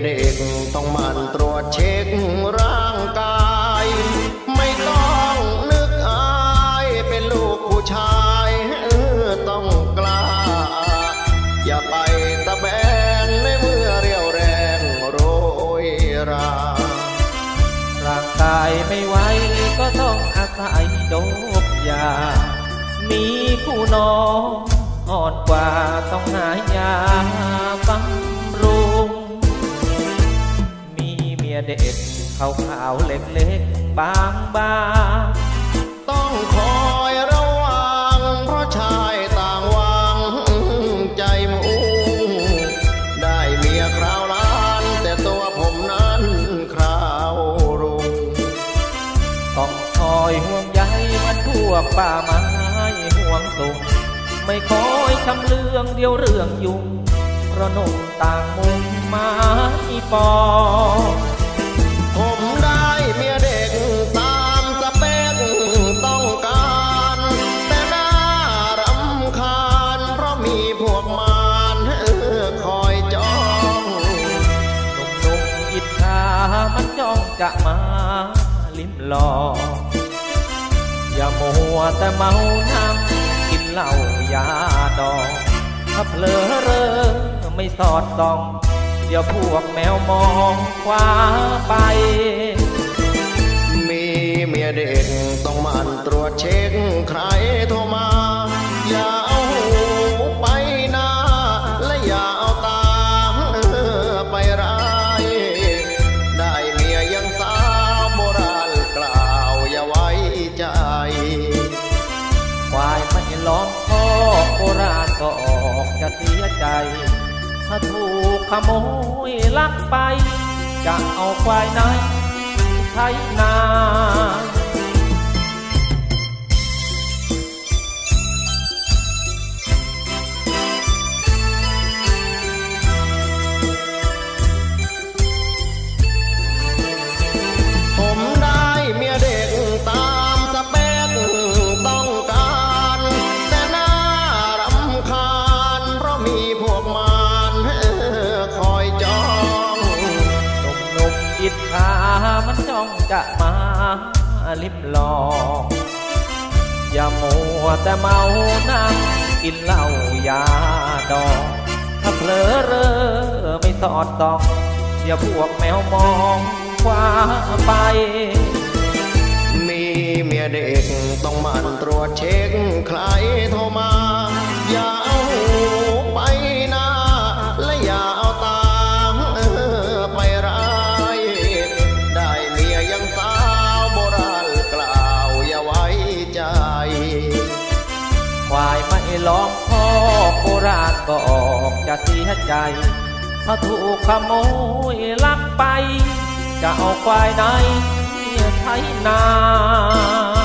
เด็กต้องมันตรวจเช็คร่างกาย ไม่ต้องนึกอายเป็นลูกผู้ชายเออต้องกล้า อย่าไปตะแบงในเมื่อเรียวแรงโรยรา ร่างกายไม่ไหวก็ต้องอาศัยโดบยา มีคู่นอนอ่อนกว่าต้องหายา ยเด็กขาวขาวเล็กๆบางบางต้องคอยระวังเพราะชายต่างวังใจมุ่งได้เมียคราวล้านแต่ตัวผมนั้นคราวรุงต้องคอยห่วงใยมันพวกป่าไม้ห่วงสุงไม่คอยชำเลืองเดียวเรื่องยุ่งเพราะหนุ่มต่างมุมไม้ปอ จะมาลิ้มลองอย่ามัวแต่เมานั่งกินเหล้ายาดองถ้าเผลอเรอไม่สอดส่อง เดี๋ยวพวกแมวมองคว้าไป มีเมียเด็กต้องมันตรวจเช็คใครโทรม ก็ออกจะเสียใจ ถ้าถูกขโมยลักไป จะเอาควายไหนใช้นา องจะมาลิมลองอย่ามัวแต่เมานั่งกินเหล้ายาดองถ้าเผลอเรอไม่สอดส่อง อย่าพวกแมวมองคว้าไป มีเมียเด็กต้องมันตรวจเช็คใครโทรมา อย่าเอา ควายไม่ล้อมพ่อโคราชก็ออกจะเสียใจ ถ้าถูกขโมยลักไป จะเอาควายไหนไทยนา